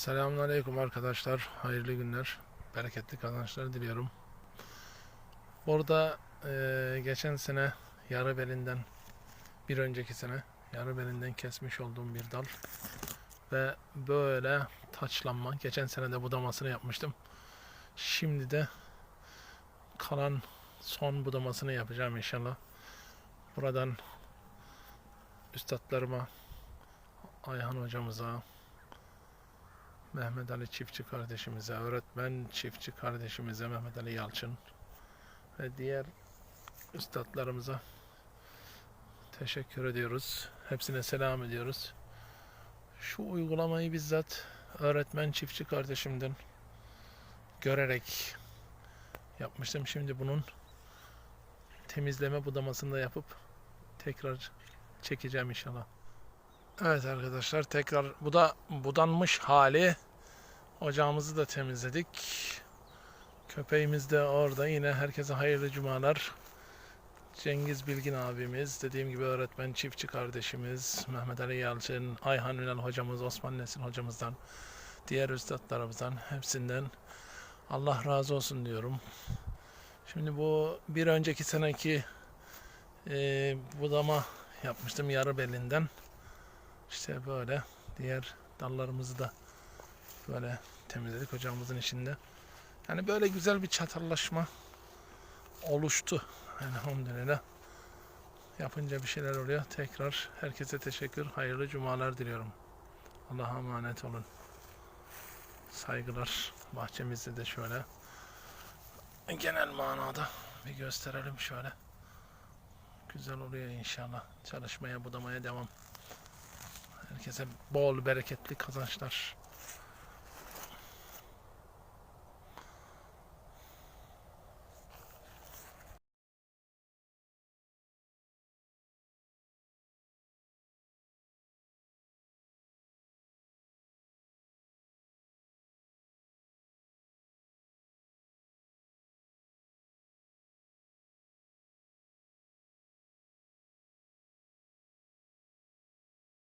Selamünaleyküm arkadaşlar. Hayırlı günler. Bereketli kazançlar diliyorum. Burada eee, geçen sene yarı belinden bir önceki sene yarı belinden kesmiş olduğum bir dal ve böyle taçlanma. Geçen sene de budamasını yapmıştım. Şimdi de kalan son budamasını yapacağım inşallah. Buradan üstadlarıma Ayhan hocamıza, Mehmet Ali Çiftçi kardeşimize, öğretmen çiftçi kardeşimize Mehmet Ali Yalçın ve diğer üstadlarımıza teşekkür ediyoruz. Hepsine selam ediyoruz. Şu uygulamayı bizzat öğretmen çiftçi kardeşimden görerek yapmıştım. Şimdi bunun temizleme budamasını da yapıp tekrar çekeceğim inşallah. Evet arkadaşlar tekrar bu da budanmış hali. Ocağımızı da temizledik. Köpeğimiz de orada. Yine herkese hayırlı cumalar. Cengiz Bilgin abimiz, dediğim gibi öğretmen çiftçi kardeşimiz, Mehmet Ali Yalçın, Ayhan Ünal hocamız, Osman Nesin hocamızdan, diğer üstadlarımızdan hepsinden Allah razı olsun diyorum. Şimdi bu bir önceki seneki eee budama yapmıştım yarı belinden. İşte böyle diğer dallarımızı da böyle temizledik ocağımızın içinde. Yani böyle güzel bir çatallaşma oluştu. Elhamdülillah. Yapınca bir şeyler oluyor. Tekrar herkese teşekkür. Hayırlı cumalar diliyorum. Allah'a emanet olun. Saygılar. Bahçemizde de şöyle genel manada bir gösterelim şöyle. Güzel oluyor inşallah. Çalışmaya, budamaya devam. Herkese bol bereketli kazançlar.